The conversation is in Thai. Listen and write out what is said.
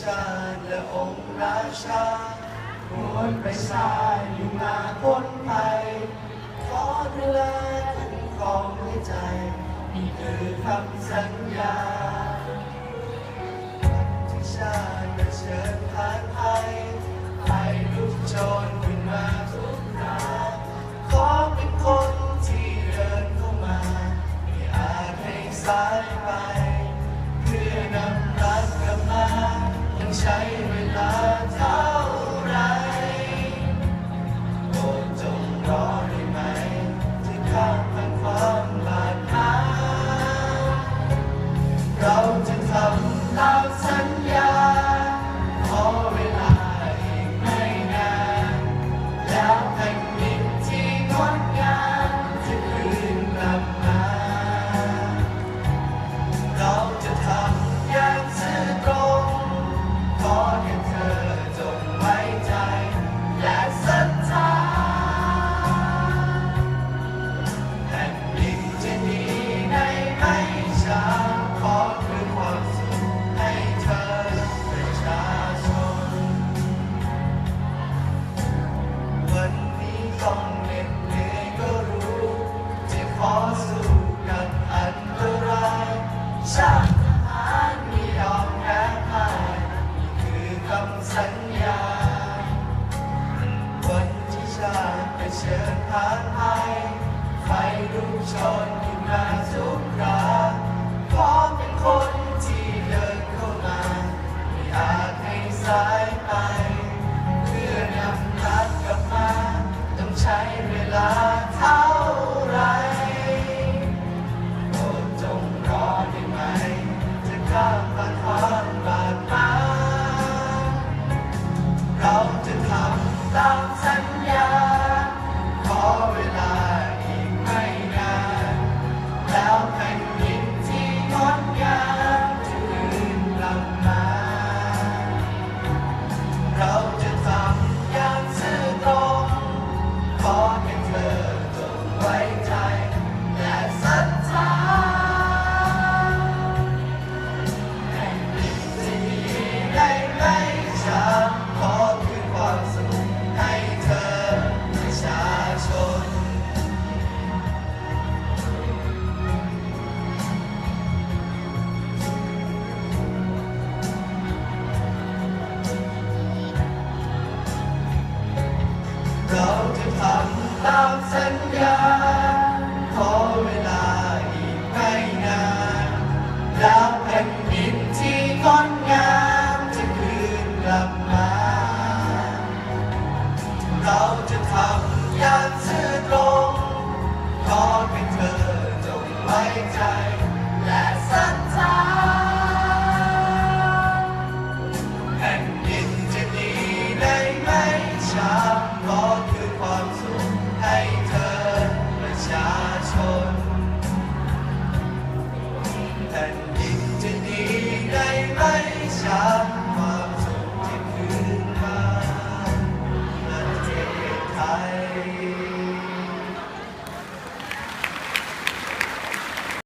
ชาติและองค์ราชาควรไปชาอยู่มาพ้นภัยขอดูแลคุ้มครองด้วยใจ นี่คือคำสัญญาที่ชาติเชิญผ่านภัยให้ลุกโชนขึ้นมาทุกคราขอเป็นคนที่เดินเข้ามา ไม่อาจให้สายไป ใช้ ต้องเหน็ดเหนื่อยก็รู้จะขอสู้กับอันตรายชาติทหารไม่ยอมแพ้พ่ายนี่คือคำสัญญา วันที่ชาติเผชิญผ่านภัยไฟลุกโชนขึ้นมาทุก จะทำตามสัญญาขอเวลา ตามสัญญา ขอเวลาอีกไม่นานแล้วแผ่นดินที่งดงามจะคืนกลับมา เราจะทำอย่างซื่อตรงขอให้เธอจงไว้ใจ และศรัทธาแผ่นดินจะดีได้ไม่ช้า อ